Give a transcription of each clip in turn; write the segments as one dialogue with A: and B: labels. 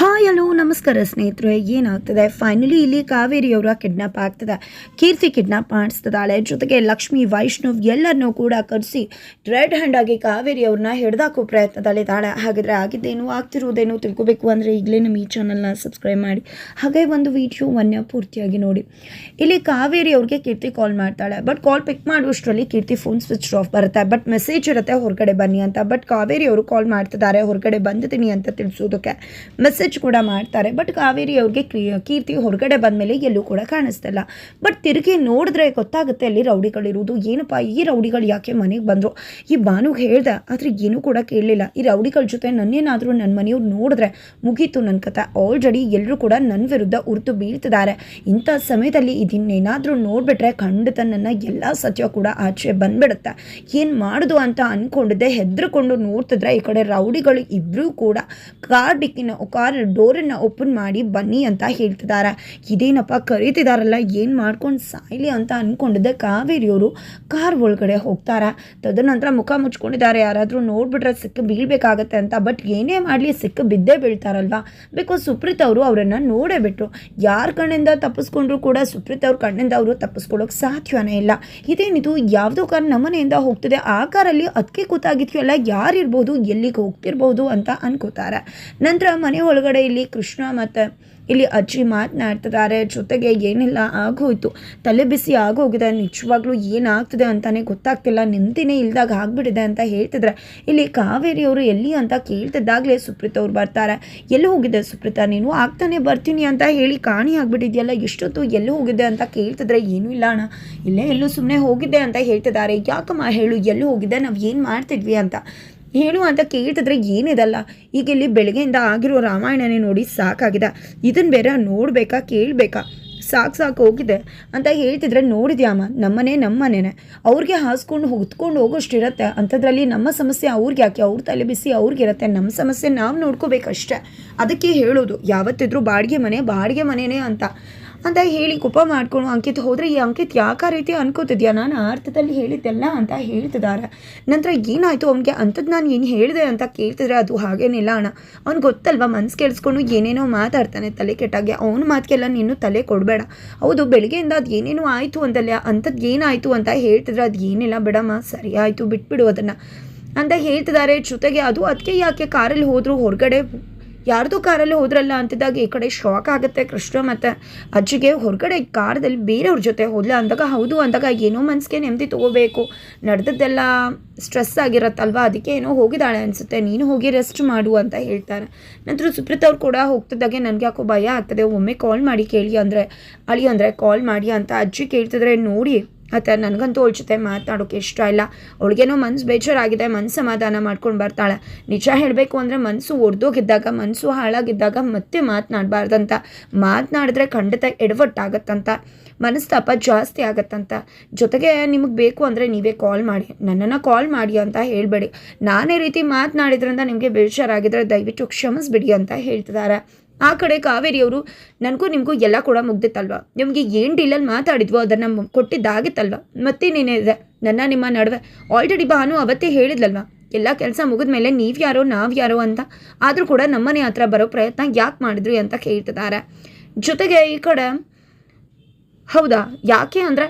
A: Hi, hello, ನಮಸ್ಕಾರ ಸ್ನೇಹಿತರೆ. ಏನಾಗ್ತದೆ? ಫೈನಲಿ ಇಲ್ಲಿ ಕಾವೇರಿ ಅವರ ಕಿಡ್ನಾಪ್ ಆಗ್ತದೆ. ಕೀರ್ತಿ ಕಿಡ್ನಾಪ್ ಮಾಡಿಸ್ತದಾಳೆ ಜೊತೆಗೆ ಲಕ್ಷ್ಮಿ, ವೈಷ್ಣವ್ ಎಲ್ಲರನ್ನೂ ಕೂಡ ಕರೆಸಿ ರೆಡ್ ಹ್ಯಾಂಡ್ ಆಗಿ ಕಾವೇರಿ ಅವ್ರನ್ನ ಹಿಡ್ದಾಕೋ ಪ್ರಯತ್ನದಲ್ಲಿದ್ದಾಳೆ. ಹಾಗಿದ್ರೆ ಆಗಿದ್ದೇನು ಆಗ್ತಿರೋದೇನು ತಿಳ್ಕೊಬೇಕು ಅಂದರೆ ಈಗಲೇ ನಮ್ಮ ಈ ಚಾನಲ್ನ ಸಬ್ಸ್ಕ್ರೈಬ್ ಮಾಡಿ. ಹಾಗೆ ಒಂದು ವಿಡಿಯೋವನ್ನು ಪೂರ್ತಿಯಾಗಿ ನೋಡಿ. ಇಲ್ಲಿ ಕಾವೇರಿ ಅವ್ರಿಗೆ ಕೀರ್ತಿ ಕಾಲ್ ಮಾಡ್ತಾಳೆ. ಬಟ್ ಕಾಲ್ ಪಿಕ್ ಮಾಡುವಷ್ಟರಲ್ಲಿ ಕೀರ್ತಿ ಫೋನ್ ಸ್ವಿಚ್ ಆಫ್ ಬರುತ್ತೆ. ಬಟ್ ಮೆಸೇಜ್ ಇರುತ್ತೆ, ಹೊರಗಡೆ ಬನ್ನಿ ಅಂತ. ಬಟ್ ಕಾವೇರಿ ಅವರು ಕಾಲ್ ಮಾಡ್ತಿದ್ದಾರೆ, ಹೊರಗಡೆ ಬಂದಿದ್ದೀನಿ ಅಂತ ತಿಳಿಸೋದಕ್ಕೆ ಮೆಸೇಜ್ ಕೂಡ ಮಾಡ್ತಾರೆ. ಬಟ್ ಕಾವೇರಿ ಅವ್ರಿಗೆ ಕ್ರಿ- ಕೀರ್ತಿ ಹೊರಗಡೆ ಬಂದಮೇಲೆ ಎಲ್ಲೂ ಕೂಡ ಕಾಣಿಸ್ತಿಲ್ಲ. ಬಟ್ ತಿರುಗಿ ನೋಡಿದ್ರೆ ಗೊತ್ತಾಗುತ್ತೆ ಅಲ್ಲಿ ರೌಡಿಗಳಿರುವುದು. ಏನಪ್ಪ ಈ ರೌಡಿಗಳು ಯಾಕೆ ಮನೆಗೆ ಬಂದರು? ಈ ಬಾನು ಹೇಳ್ದೆ, ಆದರೆ ಏನೂ ಕೂಡ ಕೇಳಲಿಲ್ಲ. ಈ ರೌಡಿಗಳ ಜೊತೆ ನನ್ನೇನಾದರೂ ನನ್ನ ಮನೆಯವ್ರು ನೋಡಿದ್ರೆ ಮುಗೀತು ನನ್ನ ಕಥೆ. ಆಲ್ರೆಡಿ ಎಲ್ಲರೂ ಕೂಡ ನನ್ನ ವಿರುದ್ಧ ಉರ್ತು ಬೀಳ್ತಿದ್ದಾರೆ. ಇಂಥ ಸಮಯದಲ್ಲಿ ಇದನ್ನೇನಾದರೂ ನೋಡಿಬಿಟ್ರೆ ಖಂಡಿತ ನನ್ನ ಎಲ್ಲ ಸತ್ಯ ಕೂಡ ಆಚೆ ಬಂದ್ಬಿಡುತ್ತೆ. ಏನು ಮಾಡೋದು ಅಂತ ಅಂದ್ಕೊಂಡಿದ್ದೆ ಹೆದರ್ಕೊಂಡು ನೋಡ್ತಿದ್ರೆ ಈ ಕಡೆ ರೌಡಿಗಳು ಇಬ್ಬರೂ ಕೂಡ ಕಾರ್ ಡಿಕ್ಕಿನ, ಕಾರ್ ಡೋರನ್ನು ಓಪನ್ ಮಾಡಿ ಬನ್ನಿ ಅಂತ ಹೇಳ್ತಿದ್ದಾರೆ ಇದೇನಪ್ಪ ಕರೀತಿದಾರಲ್ಲ, ಏನು ಮಾಡ್ಕೊಂಡು ಸಾಯ್ಲಿ ಅಂತ ಅಂದ್ಕೊಂಡಿದ್ದೆ ಕಾವೇರಿಯವರು ಕಾರ್ ಒಳಗಡೆ ಹೋಗ್ತಾರೆ. ತದನಂತರ ಮುಖ ಮುಚ್ಕೊಂಡಿದ್ದಾರೆ. ಯಾರಾದರೂ ನೋಡ್ಬಿಟ್ರೆ ಸಿಕ್ಕ ಬೀಳಬೇಕಾಗತ್ತೆ ಅಂತ, ಬಟ್ ಏನೇ ಮಾಡಲಿ ಸಿಕ್ಕ ಬಿದ್ದೇ ಬೀಳ್ತಾರಲ್ವಾ? ಬಿಕಾಸ್ ಸುಪ್ರೀತ್ ಅವರು ಅವರನ್ನು ನೋಡೇ ಬಿಟ್ರು. ಯಾರ ಕಣ್ಣಿಂದ ತಪ್ಪಿಸ್ಕೊಂಡ್ರು ಕೂಡ ಸುಪ್ರೀತ್ ಅವ್ರ ಕಣ್ಣಿಂದ ಅವರು ತಪ್ಪಿಸ್ಕೊಳ್ಳೋಕೆ ಸಾಧ್ಯವೇ ಇಲ್ಲ. ಇದೇನಿದು, ಯಾವುದೋ ಕಾರ್ ನಮ್ಮನೆಯಿಂದ ಹೋಗ್ತಿದೆ. ಆ ಕಾರಲ್ಲಿ ಅದಕ್ಕೆ ಕೂತಾಗಿದ್ಯಲ್ಲ ಯಾರಿರ್ಬೋದು ಎಲ್ಲಿಗೆ ಹೋಗ್ತಿರ್ಬೋದು ಅಂತ ಅನ್ಕೋತಾರೆ. ನಂತರ ಮನೆ ಒಳಗಡೆ ಇಲ್ಲಿ ಕೃಷ್ಣ ಮತ್ತು ಇಲ್ಲಿ ಅಜ್ಜಿ ಮಾತನಾಡ್ತಿದ್ದಾರೆ. ಜೊತೆಗೆ ಏನೆಲ್ಲ, ಆಗೋಯ್ತು. ತಲೆ ಬಿಸಿ ಆಗೋಗಿದೆ. ನಿಜವಾಗ್ಲೂ ಏನಾಗ್ತಿದೆ ಅಂತಾನೆ ಗೊತ್ತಾಗ್ತಿಲ್ಲ. ನೆಮ್ಮದಿನೇ ಇಲ್ದಾಗ ಆಗ್ಬಿಟ್ಟಿದೆ ಅಂತ ಹೇಳ್ತಿದ್ರೆ, ಇಲ್ಲಿ ಕಾವೇರಿ ಅವರು ಎಲ್ಲಿ ಅಂತ ಕೇಳ್ತಿದ್ದಾಗಲೇ ಸುಪ್ರೀತ್ ಅವ್ರು ಬರ್ತಾರೆ. ಎಲ್ಲಿ ಹೋಗಿದೆ ಸುಪ್ರೀತಾ? ನೀನು ಆಗ್ತಾನೆ ಬರ್ತೀನಿ ಅಂತ ಹೇಳಿ ಕಾಣಿ ಆಗ್ಬಿಟ್ಟಿದೆಯಲ್ಲ, ಎಷ್ಟೊತ್ತು ಎಲ್ಲಿ ಹೋಗಿದೆ ಅಂತ ಕೇಳ್ತಿದ್ರೆ ಏನೂ ಇಲ್ಲ ಅಣ್ಣ. ಇಲ್ಲೇ ಎಲ್ಲೂ ಸುಮ್ಮನೆ ಹೋಗಿದ್ದೆ ಅಂತ ಹೇಳ್ತಿದ್ದಾರೆ. ಯಾಕಮ್ಮ ಹೇಳು, ಎಲ್ಲಿ ಹೋಗಿದ್ದೆ ನಾವು ಏನು ಮಾಡ್ತಿದ್ವಿ ಅಂತ. ಹೇಳು ಅಂತ ಕೇಳ್ತಿದ್ರೆ ಏನಿದಲ್ಲ. ಈಗ ಇಲ್ಲಿ ಬೆಳಗ್ಗೆಯಿಂದ ಆಗಿರೋ ರಾಮಾಯಣನೇ ನೋಡಿ ಸಾಕಾಗಿದೆ. ಇದನ್ನು ಬೇರೆ ನೋಡಬೇಕಾ, ಕೇಳಬೇಕಾ? ಸಾಕು ಸಾಕು ಹೋಗಿದೆ. ಅಂತ ಹೇಳ್ತಿದ್ರೆ ನೋಡಿದ್ಯಾಮ ನಮ್ಮನೆ, ನಮ್ಮನೇನೆ. ಅವ್ರಿಗೆ ಹಾಸ್ಕೊಂಡು ಹೊತ್ಕೊಂಡು ಹೋಗೋಷ್ಟಿರತ್ತೆ. ಅಂಥದ್ರಲ್ಲಿ ನಮ್ಮ ಸಮಸ್ಯೆ ಅವ್ರಿಗೆ ಯಾಕೆ? ಅವ್ರ ತಲೆ ಬಿಸಿ ಅವ್ರಿಗಿರತ್ತೆ. ನಮ್ಮ ಸಮಸ್ಯೆ ನಾವು ನೋಡ್ಕೋಬೇಕಷ್ಟೆ. ಅದಕ್ಕೆ ಹೇಳೋದು, ಯಾವತ್ತಿದ್ರೂ ಬಾಡಿಗೆ ಮನೆ, ಬಾಡಿಗೆ ಮನೆನೇ ಅಂತ. ಅಂತ ಹೇಳಿ ಕೋಪ ಮಾಡ್ಕೊಂಡು ಅಂಕಿತ್ ಹೋದರೆ ಈ ಅಂಕಿತ್, ಯಾಕೆ ರೀತಿ ಅನ್ಕೋತಿದ್ಯಾ? ನಾನು ಅರ್ಥದಲ್ಲಿ ಹೇಳಿದ್ದೆಲ್ಲ ಅಂತ ಹೇಳ್ತಿದ್ದಾರೆ ನಂತರ ಏನಾಯಿತು? ಅವನಿಗೆ ಅಂಥದ್ದು ನಾನು ಏನು ಹೇಳಿದೆ ಅಂತ ಕೇಳ್ತಿದ್ರೆ ಅದು ಹಾಗೇನಿಲ್ಲ ಅಣ್ಣ. ಅವ್ನು ಗೊತ್ತಲ್ವಾ, ಮನ್ಸು ಕೇಳಿಸ್ಕೊಂಡು ಏನೇನೋ ಮಾತಾಡ್ತಾನೆ ತಲೆ ಕೆಟ್ಟಾಗೆ. ಅವನ ಮಾತಿಗೆಲ್ಲ ನೀನು ತಲೆ ಕೊಡಬೇಡ. ಹೌದು, ಬೆಳಗ್ಗೆಯಿಂದ ಅದು ಏನೇನೋ ಆಯಿತು ಅಂತಲ್ಲ ಅಂಥದ್ದು ಏನಾಯಿತು ಅಂತ ಹೇಳ್ತಿದ್ರೆ ಅದು ಏನಿಲ್ಲ ಬಿಡಮ್ಮ, ಸರಿ ಆಯಿತು, ಬಿಟ್ಬಿಡು ಅದನ್ನು. ಅಂತ ಹೇಳ್ತಿದ್ದಾರೆ ಜೊತೆಗೆ ಅದು ಅದಕ್ಕೆ ಯಾಕೆ ಕಾರಲ್ಲಿ ಹೋದರೂ, ಹೊರಗಡೆ ಯಾರ್ದೋ ಕಾರಲ್ಲಿ ಹೋದ್ರಲ್ಲ ಅಂತಿದ್ದಾಗ ಈ ಕಡೆ ಶಾಕ್ ಆಗುತ್ತೆ ಕೃಷ್ಣ ಮತ್ತು ಅಜ್ಜಿಗೆ. ಹೊರಗಡೆ ಕಾರ್ದಲ್ಲಿ ಬೇರೆಯವ್ರ ಜೊತೆ ಹೋದ್ಲ ಅಂದಾಗ, ಹೌದು ಅಂದಾಗ ಏನೋ ಮನಸ್ಸಿಗೆ ನೆಮ್ಮದಿ ತೊಗೋಬೇಕು. ನಡೆದದ್ದೆಲ್ಲ ಸ್ಟ್ರೆಸ್ ಆಗಿರತ್ತಲ್ವ? ಅದಕ್ಕೆ ಏನೋ ಹೋಗಿದ್ದಾಳೆ ಅನಿಸುತ್ತೆ. ನೀನು ಹೋಗಿ ರೆಸ್ಟ್ ಮಾಡು ಅಂತ ಹೇಳ್ತಾರೆ ನಂತರ ಸುಪ್ರೀತ್ ಅವ್ರು ಕೂಡ ಹೋಗ್ತಿದ್ದಾಗೆ, ನನಗೆ ಯಾಕೋ ಭಯ ಆಗ್ತದೆ. ಒಮ್ಮೆ ಕಾಲ್ ಮಾಡಿ ಕೇಳಿ ಅಂದರೆ, ಅಳಿ ಅಂದರೆ ಕಾಲ್ ಮಾಡಿ ಅಂತ ಅಜ್ಜಿ ಕೇಳ್ತಿದ್ರೆ ನೋಡಿ ಆತ ನನಗಂತೂ ಅವಳ ಜೊತೆ ಮಾತನಾಡೋಕೆ ಇಷ್ಟ ಇಲ್ಲ. ಅವಳಿಗೇನೋ ಮನ್ಸು ಬೇಜಾರಾಗಿದೆ, ಮನ್ಸು ಸಮಾಧಾನ ಮಾಡ್ಕೊಂಡು ಬರ್ತಾಳೆ. ನಿಜ ಹೇಳಬೇಕು ಅಂದರೆ ಮನಸ್ಸು ಒಡೆದೋಗಿದ್ದಾಗ ಮನಸ್ಸು ಹಾಳಾಗಿದ್ದಾಗ ಮತ್ತೆ ಮಾತನಾಡಬಾರ್ದಂತ. ಮಾತನಾಡಿದ್ರೆ ಖಂಡಿತ ಎಡವಟ್ಟಾಗತ್ತಂತ. ಮನಸ್ತಾಪ ಜಾಸ್ತಿ ಆಗತ್ತಂತ. ಜೊತೆಗೆ ನಿಮಗೆ ಬೇಕು ಅಂದರೆ ನೀವೇ ಕಾಲ್ ಮಾಡಿ. ನನ್ನನ್ನು ಕಾಲ್ ಮಾಡಿ ಅಂತ ಹೇಳಬೇಡಿ. ನಾನೇ ರೀತಿ ಮಾತನಾಡಿದ್ರಿಂದ ನಿಮಗೆ ಬೇಜಾರಾಗಿದ್ರೆ ದಯವಿಟ್ಟು ಕ್ಷಮಿಸ್ಬಿಡಿ ಅಂತ ಹೇಳ್ತಿದ್ದಾರೆ. ಆ ಕಡೆ ಕಾವೇರಿಯವರು, ನನಗೂ ನಿಮಗೂ ಎಲ್ಲ ಕೂಡ ಮುಗ್ದಿತ್ತಲ್ವ? ನಿಮಗೆ ಏನು ಡೀಲಲ್ಲಿ ಮಾತಾಡಿದ್ವೋ ಅದನ್ನು ಕೊಟ್ಟಿದ್ದಾಗಿತ್ತಲ್ವ? ಮತ್ತೇನೇನಿದೆ? ನನ್ನ ನಿಮ್ಮ ನಡುವೆ. ಆಲ್ರೆಡಿ ಭಾನು ಅವತ್ತೇ ಹೇಳಿದ್ಲಲ್ವ? ಎಲ್ಲ ಕೆಲಸ ಮುಗಿದ ಮೇಲೆ ನೀವು ಯಾರೋ ನಾವು ಯಾರೋ ಅಂತ. ಆದರೂ ಕೂಡ ನಮ್ಮನೆ ಹತ್ರ ಬರೋ ಪ್ರಯತ್ನ ಯಾಕೆ ಮಾಡಿದ್ರಿ ಅಂತ ಕೇಳ್ತಿದ್ದಾರೆ. ಜೊತೆಗೆ ಈ ಕಡೆ, ಹೌದಾ? ಯಾಕೆ ಅಂದರೆ,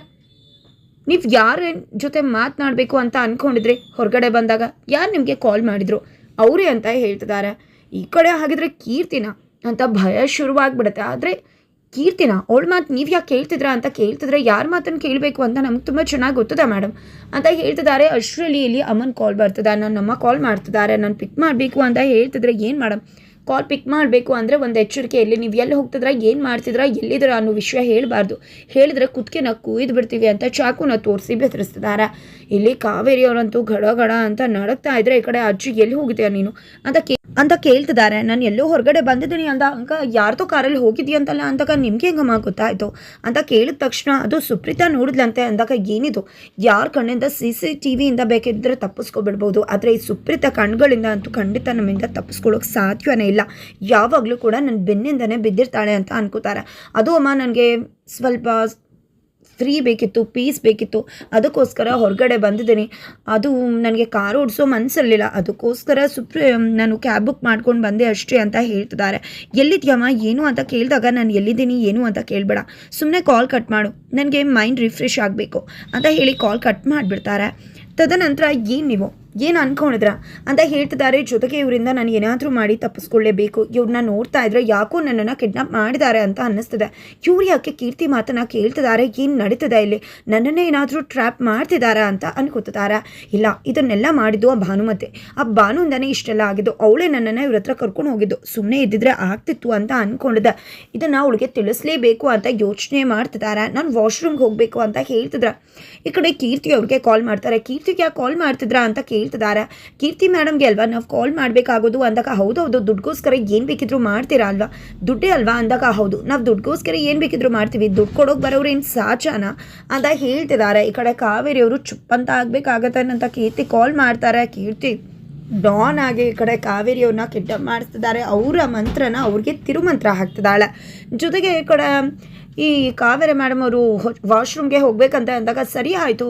A: ನೀವು ಯಾರ ಜೊತೆ ಮಾತನಾಡಬೇಕು ಅಂತ ಅಂದ್ಕೊಂಡಿದ್ರಿ ಹೊರಗಡೆ ಬಂದಾಗ? ಯಾರು ನಿಮಗೆ ಕಾಲ್ ಮಾಡಿದ್ರು? ಅವರೇ ಅಂತ ಹೇಳ್ತಿದ್ದಾರೆ. ಈ ಕಡೆ ಹಾಗಿದ್ರೆ ಕೀರ್ತಿನ? ಅಂತ ಭಯ ಶುರುವಾಗ್ಬಿಡುತ್ತೆ. ಆದರೆ ಕೀರ್ತಿನ, ಅವಳ ಮಾತು ನೀವು ಯಾಕೆ ಕೇಳ್ತಿದ್ರಾ ಅಂತ ಕೇಳ್ತಿದ್ರೆ ಯಾರ ಮಾತನ್ನು ಕೇಳಬೇಕು ಅಂತ ನಮ್ಗೆ ತುಂಬ ಚೆನ್ನಾಗಿ ಗೊತ್ತದೆ ಮೇಡಮ್. ಅಂತ ಹೇಳ್ತಿದ್ದಾರೆ. ಅಷ್ಟರಲ್ಲಿ ಇಲ್ಲಿ ಅಮ್ಮನ ಕಾಲ್ ಬರ್ತದೆ. ನನ್ನ ಅಮ್ಮ ಕಾಲ್ ಮಾಡ್ತಿದ್ದಾರೆ. ನಾನು ಪಿಕ್ ಮಾಡಬೇಕು ಅಂತ ಹೇಳ್ತಿದ್ರೆ ಏನು ಮೇಡಮ್? ಕಾಲ್ ಪಿಕ್ ಮಾಡಬೇಕು ಅಂದರೆ ಒಂದು ಎಚ್ಚರಿಕೆಯಲ್ಲಿ ನೀವು ಎಲ್ಲಿ ಹೋಗ್ತಿದ್ರ, ಏನು ಮಾಡ್ತಿದ್ರ, ಎಲ್ಲಿದ್ದೀರ ಅನ್ನೋ ವಿಷಯ ಹೇಳಬಾರ್ದು. ಹೇಳಿದ್ರೆ ಕುತ್ತಿಗೆನ ಕೂಯ್ದು ಬಿಡ್ತೀವಿ ಅಂತ ಚಾಕುನ ತೋರಿಸಿ ಬೆದರಿಸ್ತಿದ್ದಾರೆ. ಇಲ್ಲಿ ಕಾವೇರಿ ಅವರಂತೂ ಗಡ ಗಡ ಅಂತ ನಡಕ್ತಾ ಇದ್ರೆ ಈ ಕಡೆ ಅಜ್ಜಿ ಎಲ್ಲಿ ಹೋಗಿದ್ಯಾ ನೀನು? ಅಂತ ಅಂತ ಕೇಳ್ತಿದ್ದಾರೆ. ನಾನು ಎಲ್ಲೋ ಹೊರಗಡೆ ಬಂದಿದ್ದೀನಿ ಅಂತ. ಅಂಕ, ಯಾರ್ದೋ ಕಾರಲ್ಲಿ ಹೋಗಿದ್ಯಂತಲ್ಲ ಅಂತಕ ನಿಮ್ಗೆ ಹೆಂಗಮ್ಮ ಗೊತ್ತಾಯಿತು? ಅಂತ ಕೇಳಿದ ತಕ್ಷಣ ಅದು ಸುಪ್ರೀತಾ ನೋಡಿದ್ಲಂತೆ ಅಂದಾಗ ಏನಿದು? ಯಾರ ಕಣ್ಣಿಂದ ಸಿ ಸಿ ಟಿ ವಿಯಿಂದ ಬೇಕಿದ್ದರೆ ತಪ್ಪಿಸ್ಕೊಬಿಡ್ಬೋದು. ಆದರೆ ಈ ಸುಪ್ರೀತ ಕಣ್ಗಳಿಂದ ಅಂತೂ ಖಂಡಿತ ನಮ್ಮಿಂದ ತಪ್ಪಿಸ್ಕೊಳ್ಳೋಕೆ ಸಾಧ್ಯವೇ ಇಲ್ಲ. ಯಾವಾಗಲೂ ಕೂಡ ನನ್ನ ಬೆನ್ನಿಂದನೇ ಬಿದ್ದಿರ್ತಾಳೆ ಅಂತ ಅನ್ಕೋತಾರೆ. ಅದು ಅಮ್ಮ ನನಗೆ ಸ್ವಲ್ಪ ಫ್ರೀ ಬೇಕಿತ್ತು, ಪೀಸ್ ಬೇಕಿತ್ತು, ಅದಕ್ಕೋಸ್ಕರ ಹೊರಗಡೆ ಬಂದಿದ್ದೀನಿ. ಅದು ನನಗೆ ಕಾರ್ ಓಡಿಸೋ ಮನಸ್ಸಲ್ಲಿಲ್ಲ ಅದಕ್ಕೋಸ್ಕರ ಸುಪ್ರಿ ನಾನು ಕ್ಯಾಬ್ ಬುಕ್ ಮಾಡ್ಕೊಂಡು ಬಂದೆ ಅಷ್ಟೇ ಅಂತ ಹೇಳ್ತಿದ್ದಾರೆ. ಎಲ್ಲಿದ್ಯಮ್ಮ ಏನು ಅಂತ ಕೇಳಿದಾಗ ನಾನು ಎಲ್ಲಿದ್ದೀನಿ, ಏನು ಅಂತ ಕೇಳಬೇಡ. ಸುಮ್ಮನೆ ಕಾಲ್ ಕಟ್ ಮಾಡು. ನನಗೆ ಮೈಂಡ್ ರಿಫ್ರೆಶ್ ಆಗಬೇಕು ಅಂತ ಹೇಳಿ ಕಾಲ್ ಕಟ್ ಮಾಡಿಬಿಡ್ತಾರೆ. ತದನಂತರ ಏನು ನೀವು? ಏನು ಅನ್ಕೊಂಡಿದ್ರ? ಅಂತ ಹೇಳ್ತಿದ್ದಾರೆ ಜೊತೆಗೆ ಇವರಿಂದ ನಾನು ಏನಾದರೂ ಮಾಡಿ ತಪ್ಪಿಸ್ಕೊಳ್ಳೇಬೇಕು. ಇವ್ರನ್ನ ನೋಡ್ತಾ ಇದ್ರೆ ಯಾಕೋ ನನ್ನನ್ನು ಕಿಡ್ನಾಪ್ ಮಾಡಿದ್ದಾರೆ ಅಂತ ಅನ್ನಿಸ್ತಿದೆ. ಇವ್ರು ಯಾಕೆ ಕೀರ್ತಿ ಮಾತನ್ನ ಕೇಳ್ತಿದ್ದಾರೆ ಏನು ನಡೀತದೆ ಇಲ್ಲಿ? ನನ್ನನ್ನೇ ಏನಾದರೂ ಟ್ರ್ಯಾಪ್ ಮಾಡ್ತಿದ್ದಾರಾ ಅಂತ ಅನ್ಕೋತಿದ್ದಾರೆ ಇಲ್ಲ, ಇದನ್ನೆಲ್ಲ ಮಾಡಿದ್ದು ಆ ಭಾನುಮತೆ ಆ ಭಾನುಯಿಂದನೇ ಇಷ್ಟೆಲ್ಲ ಆಗಿದ್ದು ಅವಳೇ ನನ್ನನ್ನು ಇವ್ರ ಹತ್ರ ಕರ್ಕೊಂಡು ಹೋಗಿದ್ದು. ಸುಮ್ಮನೆ ಇದ್ದಿದ್ರೆ ಆಗ್ತಿತ್ತು ಅಂತ ಅಂದ್ಕೊಂಡಿದ್ದೆ ಇದನ್ನು ಅವಳಿಗೆ ತಿಳಿಸ್ಲೇಬೇಕು ಅಂತ ಯೋಚನೆ ಮಾಡ್ತಿದ್ದಾರೆ ನಾನು ವಾಶ್ರೂಮ್ಗೆ ಹೋಗಬೇಕು ಅಂತ ಹೇಳ್ತಿದ್ರ ಈ ಕಡೆ ಕೀರ್ತಿ ಅವ್ರಿಗೆ ಕಾಲ್ ಮಾಡ್ತಾರೆ. ಕೀರ್ತಿಗೆ ಯಾಕೆ ಕಾಲ್ ಮಾಡ್ತಿದ್ರ ಅಂತ ಕೇಳ್ತಿದ್ದಾರೆ ಕೀರ್ತಿ ಮೇಡಮ್ಗೆ ಅಲ್ವಾ ನಾವು ಕಾಲ್ ಮಾಡಬೇಕಾಗೋದು? ಅಂದಾಗ ಹೌದು ಹೌದು, ದುಡ್ಗೋಸ್ಕರ ಏನು ಬೇಕಿದ್ರು ಮಾಡ್ತೀರಾ ಅಲ್ವಾ? ದುಡ್ಡೇ ಅಲ್ವಾ? ಅಂದಾಗ ಹೌದು. ನಾವು ದುಡ್ಗೋಸ್ಕರ ಏನು ಬೇಕಿದ್ರು ಮಾಡ್ತೀವಿ. ದುಡ್ಡು ಕೊಡೋಕೆ ಬರೋರು ಏನು ಸಾಚಾನ? ಅಂತ ಹೇಳ್ತಿದ್ದಾರೆ. ಈ ಕಡೆ ಕಾವೇರಿ ಅವರು ಚುಪ್ಪಂತ ಆಗ್ಬೇಕಾಗತ್ತೆ ಅಂತ ಕೀರ್ತಿ ಕಾಲ್ ಮಾಡ್ತಾರೆ. ಕೀರ್ತಿ ಡಾನ್ ಆಗಿ ಈ ಕಡೆ ಕಾವೇರಿಯವ್ರನ್ನ ಕೆಟ್ಟ ಮಾಡಿಸ್ತಿದ್ದಾರೆ. ಅವರ ಮಂತ್ರನ ಅವ್ರಿಗೆ ತಿರುಮಂತ್ರ ಹಾಕ್ತಿದ್ದಾಳೆ. ಜೊತೆಗೆ ಈ ಕಡೆ ಈ ಕಾವೇರಿ ಮೇಡಮ್ ಅವರು ವಾಶ್ರೂಮ್ಗೆ ಹೋಗ್ಬೇಕಂತ ಅಂದಾಗ ಸರಿ ಆಯಿತು.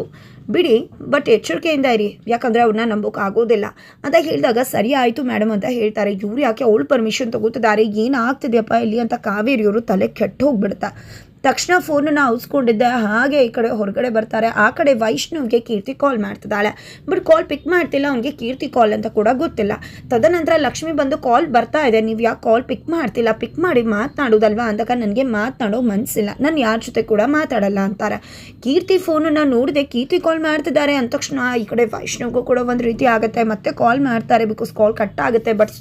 A: ಬಿಡಿ ಬಟ್ ಎಚ್ಚರಿಕೆಯಿಂದ ಇರಿ. ಯಾಕಂದರೆ ಅವ್ರನ್ನ ನಂಬೋಕೆ ಆಗೋದಿಲ್ಲ. ಅಂತ ಹೇಳಿದಾಗ, ಸರಿ ಆಯಿತು ಮೇಡಮ್ ಅಂತ ಹೇಳ್ತಾರೆ. ಇವ್ರು ಯಾಕೆ ಅವಳು ಪರ್ಮಿಷನ್ ತಗೋತಿದ್ದಾರೆ? ಏನಾಗ್ತಿದೆಯಪ್ಪ ಇಲ್ಲಿ? ಅಂತ ಕಾವೇರಿಯವರು ತಲೆ ಕೆಟ್ಟು ಹೋಗ್ಬಿಡ್ತಾ ತಕ್ಷಣ ಫೋನನ್ನು ಉಸ್ಕೊಂಡಿದ್ದೆ ಹಾಗೆ ಈ ಕಡೆ ಹೊರಗಡೆ ಬರ್ತಾರೆ. ಆ ಕಡೆ ವೈಷ್ಣವ್ಗೆ ಕೀರ್ತಿ ಕಾಲ್ ಮಾಡ್ತಿದ್ದಾಳೆ. ಬಟ್ ಕಾಲ್ ಪಿಕ್ ಮಾಡ್ತಿಲ್ಲ, ಅವ್ನಿಗೆ ಕೀರ್ತಿ ಕಾಲ್ ಅಂತ ಕೂಡ ಗೊತ್ತಿಲ್ಲ. ತದನಂತರ ಲಕ್ಷ್ಮಿ ಬಂದು ಕಾಲ್ ಬರ್ತಾ ಇದೆ. ನೀವು ಯಾಕೆ ಕಾಲ್ ಪಿಕ್ ಮಾಡ್ತಿಲ್ಲ? ಪಿಕ್ ಮಾಡಿ ಮಾತನಾಡೋದಲ್ವಾ? ಅಂದಾಗ ನನಗೆ ಮಾತನಾಡೋ ಮನಸ್ಸಿಲ್ಲ ನಾನು ಯಾರ ಜೊತೆ ಕೂಡ ಮಾತಾಡಲ್ಲ ಅಂತಾರೆ. ಕೀರ್ತಿ ಫೋನನ್ನು ನೋಡಿದೆ ಕೀರ್ತಿ ಕಾಲ್ ಮಾಡ್ತಿದ್ದಾರೆ. ಅಂದ ತಕ್ಷಣ ಈ ಕಡೆ ವೈಷ್ಣವ್ಗೂ ಕೂಡ ಒಂದು ರೀತಿ ಆಗುತ್ತೆ. ಮತ್ತೆ ಕಾಲ್ ಮಾಡ್ತಾರೆ ಬಿಕಾಸ್ ಕಾಲ್ ಕಟ್ ಆಗುತ್ತೆ. ಬಟ್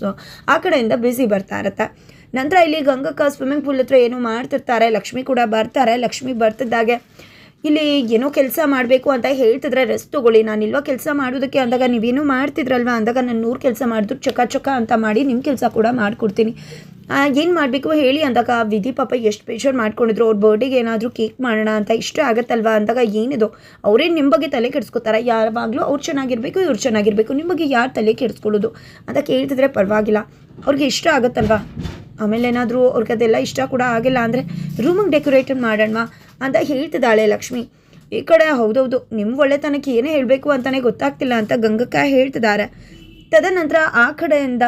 A: ಆ ಕಡೆಯಿಂದ ಬ್ಯುಸಿ ಬರ್ತಾ ಇರುತ್ತೆ. ನಂತರ ಇಲ್ಲಿ ಗಂಗಕ್ಕ ಸ್ವಿಮ್ಮಿಂಗ್ ಪೂಲ್ ಹತ್ರ ಏನೋ ಮಾಡ್ತಿರ್ತಾರೆ. ಲಕ್ಷ್ಮಿ ಕೂಡ ಬರ್ತಾರೆ. ಲಕ್ಷ್ಮಿ ಬರ್ತಿದ್ದಾಗೆ ಇಲ್ಲಿ ಏನೋ ಕೆಲಸ ಮಾಡಬೇಕು ಅಂತ ಹೇಳ್ತಿದ್ರೆ, ರೆಸ್ಟ್ ತೊಗೊಳ್ಳಿ. ನಾನು ಇಲ್ವಾ ಕೆಲಸ ಮಾಡೋದಕ್ಕೆ? ಅಂದಾಗ, ನೀವೇನು ಮಾಡ್ತಿದ್ರಲ್ವ? ಅಂದಾಗ, ನಾನು ನೂರು ಕೆಲಸ ಮಾಡಿದ್ರು ಚಕ ಚಕ ಅಂತ ಮಾಡಿ ನಿಮ್ಮ ಕೆಲಸ ಕೂಡ ಮಾಡಿಕೊಡ್ತೀನಿ. ಏನು ಮಾಡಬೇಕು ಹೇಳಿ ಅಂದಾಗ ವಿಧಿ ಪಾಪ ಎಷ್ಟು ಬೇಜಾರು ಮಾಡ್ಕೊಂಡಿದ್ರು, ಅವ್ರ ಬರ್ಡೇಗೆ ಏನಾದರೂ ಕೇಕ್ ಮಾಡೋಣ ಅಂತ ಇಷ್ಟ ಆಗುತ್ತಲ್ವಾ ಅಂದಾಗ ಏನಿದು? ಅವರೇ ನಿಮ್ಮ ಬಗ್ಗೆ ತಲೆ ಕೆಡಿಸ್ಕೋತಾರೆ. ಯಾವಾಗಲೂ ಅವ್ರು ಚೆನ್ನಾಗಿರಬೇಕು, ಇವ್ರು ಚೆನ್ನಾಗಿರಬೇಕು. ನಿಮ್ಮ ಬಗ್ಗೆ ಯಾರು ತಲೆ ಕೆಡಿಸ್ಕೊಳ್ಳೋದು? ಅಂತ ಕೇಳ್ತಿದ್ರೆ ಪರವಾಗಿಲ್ಲ. ಅವ್ರಿಗೆ ಇಷ್ಟ ಆಗುತ್ತಲ್ವಾ? ಆಮೇಲೆ ಏನಾದರೂ ಅವ್ರಿಗೆ ಅದೆಲ್ಲ ಇಷ್ಟ ಕೂಡ ಆಗಿಲ್ಲ ಅಂದರೆ ರೂಮಿಗೆ ಡೆಕೋರೇಟ್ ಮಾಡೋಣ ಅಂತ ಹೇಳ್ತಿದ್ದಾಳೆ ಲಕ್ಷ್ಮಿ. ಈ ಕಡೆ ಹೌದೌದು ನಿಮ್ಮ ಒಳ್ಳೆತನಕ್ಕೆ ಏನೇ ಹೇಳಬೇಕು ಅಂತಲೇ ಗೊತ್ತಾಗ್ತಿಲ್ಲ ಅಂತ ಗಂಗಕ್ಕ ಹೇಳ್ತಿದ್ದಾರೆ. ತದನಂತರ ಆ ಕಡೆಯಿಂದ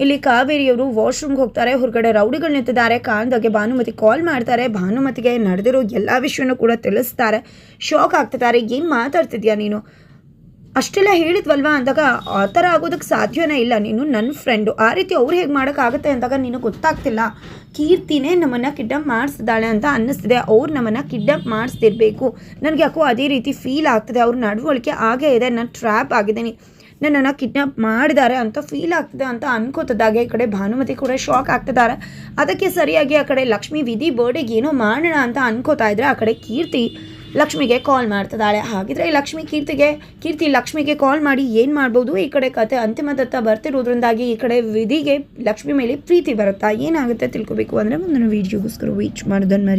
A: ಇಲ್ಲಿ ಕಾವೇರಿಯವರು ವಾಶ್ರೂಮ್ಗೆ ಹೋಗ್ತಾರೆ, ಹೊರಗಡೆ ರೌಡಿಗಳು ನಿಂತಿದ್ದಾರೆ, ಕಾಂದಾಗೆ ಭಾನುಮತಿ ಕಾಲ್ ಮಾಡ್ತಾರೆ, ಭಾನುಮತಿಗೆ ನಡೆದಿರೋ ಎಲ್ಲ ವಿಷಯನೂ ಕೂಡ ತಿಳಿಸ್ತಾರೆ. ಶಾಕ್ ಆಗ್ತಿದ್ದಾರೆ, ಏನು ಮಾತಾಡ್ತಿದ್ಯಾ ನೀನು? ಅಷ್ಟೆಲ್ಲ ಹೇಳಿದ್ವಲ್ವಾ ಅಂದಾಗ, ಆ ಥರ ಆಗೋದಕ್ಕೆ ಸಾಧ್ಯವೇ ಇಲ್ಲ ನೀನು ನನ್ನ ಫ್ರೆಂಡು ಆ ರೀತಿ ಅವ್ರು ಹೇಗೆ ಮಾಡೋಕ್ಕಾಗುತ್ತೆ ಅಂದಾಗ ನಿನಗೆ ಗೊತ್ತಾಗ್ತಿಲ್ಲ. ಕೀರ್ತಿನೇ ನಮ್ಮನ್ನು ಕಿಡ್ನಪ್ ಮಾಡಿಸ್ತಿದ್ದಾಳೆ ಅಂತ ಅನ್ನಿಸ್ತಿದೆ. ಅವ್ರು ನಮ್ಮನ್ನು ಕಿಡ್ನಪ್ ಮಾಡಿಸ್ತಿರ್ಬೇಕು. ನನಗೆ ಯಾಕೋ ಅದೇ ರೀತಿ ಫೀಲ್ ಆಗ್ತದೆ. ಅವ್ರ ನಡವಳಿಕೆ ಆಗೇ ಇದೆ. ನಾನು ಟ್ರ್ಯಾಪ್ ಆಗಿದ್ದೀನಿ. ನನ್ನನ್ನು ಕಿಡ್ನಾಪ್ ಮಾಡಿದ್ದಾರೆ ಅಂತ ಫೀಲ್ ಆಗ್ತದೆ ಅಂತ ಅನ್ಕೋತದಾಗೆ ಈ ಕಡೆ ಭಾನುಮತಿ ಕೂಡ ಶಾಕ್ ಆಗ್ತಿದ್ದಾರೆ. ಅದಕ್ಕೆ ಸರಿಯಾಗಿ ಆ ಕಡೆ ಲಕ್ಷ್ಮಿ ವಿಧಿ ಬರ್ಡೇಗೆ ಏನೋ ಮಾಡೋಣ ಅಂತ ಅನ್ಕೋತಾ ಇದ್ರೆ ಆ ಕಡೆ ಕೀರ್ತಿ ಲಕ್ಷ್ಮಿಗೆ ಕಾಲ್ ಮಾಡ್ತಿದ್ದಾಳೆ. ಹಾಗಿದ್ರೆ ಲಕ್ಷ್ಮಿ ಕೀರ್ತಿಗೆ, ಕೀರ್ತಿ ಲಕ್ಷ್ಮಿಗೆ ಕಾಲ್ ಮಾಡಿ ಏನು ಮಾಡ್ಬೋದು? ಈ ಕಡೆ ಕತೆ ಅಂತಿಮದತ್ತ ಬರ್ತಿರೋದ್ರಿಂದಾಗಿ ಈ ಕಡೆ ವಿಧಿಗೆ ಲಕ್ಷ್ಮಿ ಮೇಲೆ ಪ್ರೀತಿ ಬರುತ್ತಾ? ಏನಾಗುತ್ತೆ ತಿಳ್ಕೊಬೇಕು ಅಂದರೆ ಮುಂದಿನ ವೀಡಿಯೋಗೋಸ್ಕರ ವೀಚ್ ಮಾಡೋದನ್ನು ಮರಿ.